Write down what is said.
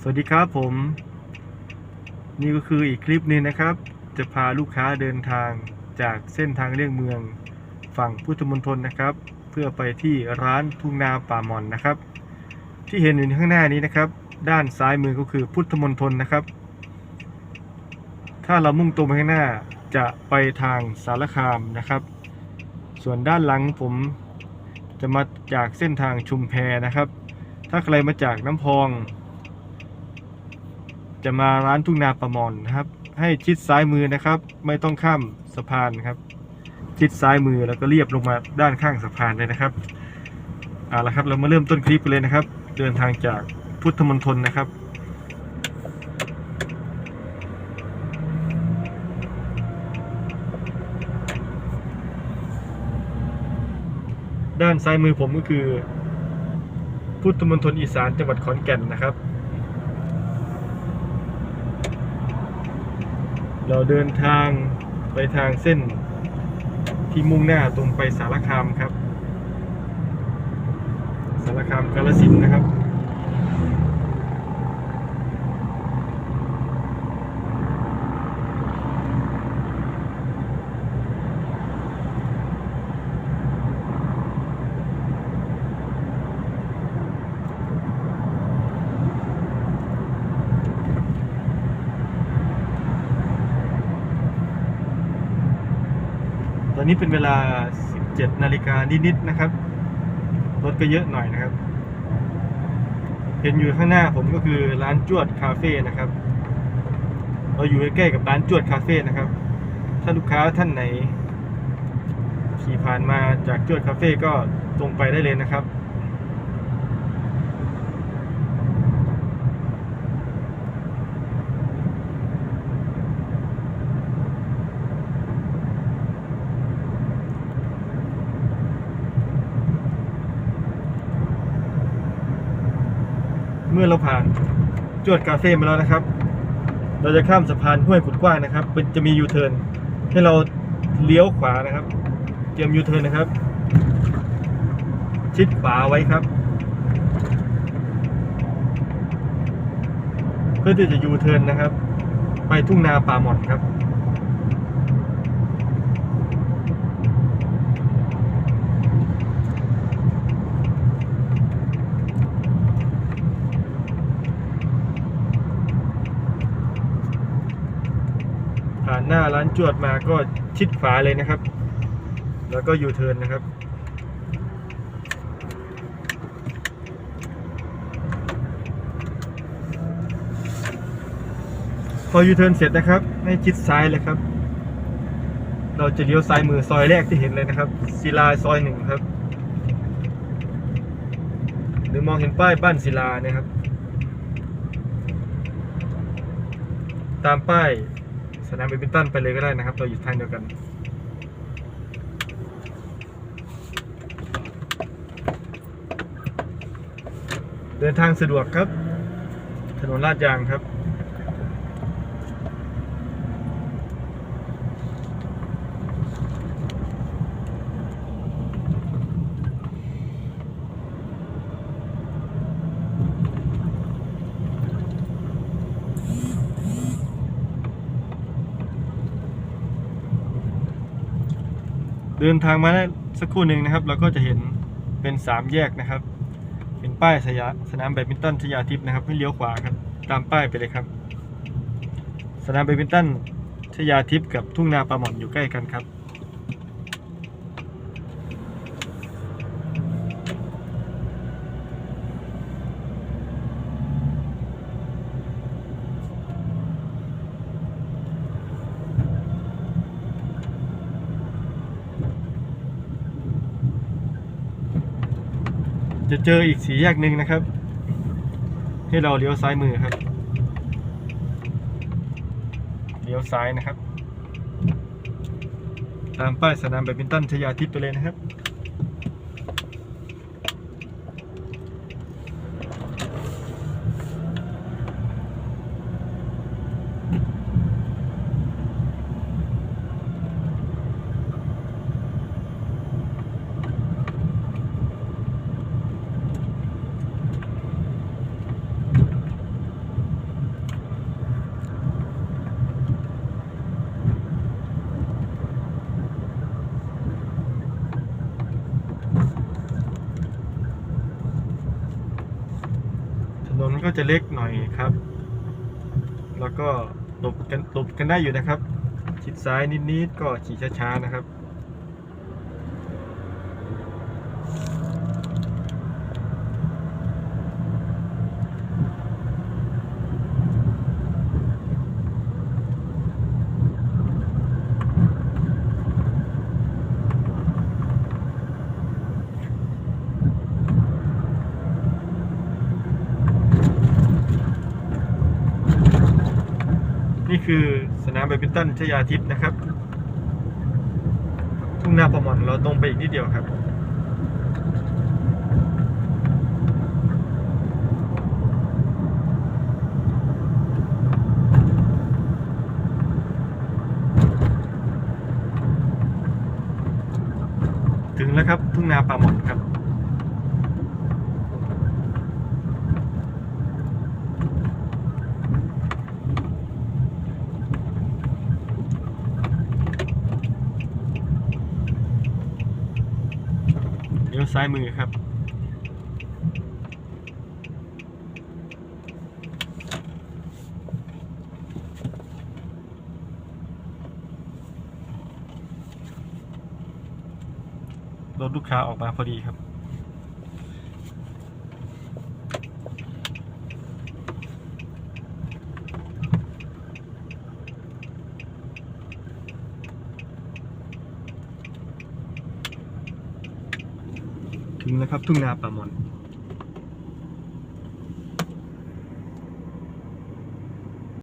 สวัสดีครับผม นี่ก็คืออีกคลิปนึงนะครับ จะพาลูกค้าเดินทางจากเส้นทางเลี่ยงเมือง ฝั่งพุทธมณฑลนะครับ เพื่อไปที่ร้านทุ่งนาป่ามอนนะครับ ที่เห็นอยู่ข้างหน้านี้นะครับ ด้านซ้ายมือก็คือพุทธมณฑลนะครับ ถ้าเรามุ่งตรงไปข้างหน้าจะไปทางสารคามนะครับ ส่วนด้านหลังผมจะมาจากเส้นทางชุมแพนะครับ ถ้าใครมาจากน้ำพอง จะมาร้านทุ่งนาประมอนนะครับ ให้ชิดซ้ายมือนะครับ ไม่ต้องข้ามสะพานครับ ชิดซ้ายมือแล้วก็เรียบลงมาด้านข้างสะพานเลยนะครับเอาละครับเรามาเริ่มต้นคลิปกันเลยนะครับ เดินทางจากพุทธมณฑลนะครับด้านซ้ายมือผมก็คือ พุทธมณฑลอีสานจังหวัดขอนแก่นนะครับ เราเดินทางไปทางเส้นที่มุ่งหน้าตรงไปสารคามครับ สารคามกาลสินนะครับ ตอนนี้เป็นเวลา 17 นาฬิกานิดๆนะครับ รถก็เยอะหน่อยนะครับ เห็นอยู่ข้างหน้าผมก็คือร้านจวดคาเฟ่นะครับ เราอยู่ใกล้ๆกับร้านจวดคาเฟ่นะครับ ถ้าลูกค้าท่านไหนขี่ผ่านมาจากจวดคาเฟ่ก็ตรงไปได้เลยนะครับ มื่อเราผ่านจวดคาเฟ่มาแล้วนะครับ เราจะข้ามสะพานห้วยขุดกว้างนะครับเป็นจะมียูเทิร์นให้เราเลี้ยวขวานะครับ เตรียมยูเทิร์นนะครับ ชิดขวาไว้ครับ เพื่อที่จะยูเทิร์นนะครับ ไปทุ่งนาป่าหมอนครับ หน้าร้านจวดมาก็ชิดขวาเลยนะครับ แล้วก็ยูเทิร์นนะครับ พอยูเทิร์นเสร็จนะครับ ให้ชิดซ้ายเลยครับ เราจะเลี้ยวซ้ายมือซอยแรกที่เห็นเลยนะครับศิลาซอยหนึ่งครับ หรือมองเห็นป้ายบ้านศิลานะครับ ตามป้าย สนามเบดมินตันไปเลยก็ได้นะครับ เราอยู่ทางเดียวกัน เดินทางสะดวกครับ ถนนลาดยางครับ เดินทางมาได้สักครู่หนึ่งนะครับ เราก็จะเห็นเป็นสามแยกนะครับ เป็นป้ายสยาสนามแบดมินตันชยาทิพย์นะครับให้เลี้ยวขวาครับตามป้ายไปเลยครับ สนามแบดมินตันชยาทิพย์กับทุ่งนาปลาหม่อนอยู่ใกล้กันครับ จะเจออีกสีแยกหนึ่งนะครับ ให้เราเลี้ยวซ้ายมือครับ เลี้ยวซ้ายนะครับ ตามป้ายสนามแบดมินตันชยาทิพย์ไปเลยนะครับ ก็จะเล็กหน่อยครับ แล้วก็หลบกันหลบกันได้อยู่นะครับ ชิดซ้ายนิดๆก็ขี่ช้าๆนะครับ นี่คือสนามแบดมินตันชยาทิพย์นะครับ ทุ่งนาประมอนเราตรงไปอีกนิดเดียวครับถึงแล้วครับทุ่งนาป่าหมอนครับ ลี้ยวซ้ายมือครับรถลูกค้าออกมาพอดีครับ ถึงแล้วครับทุ่งนาป่ามอน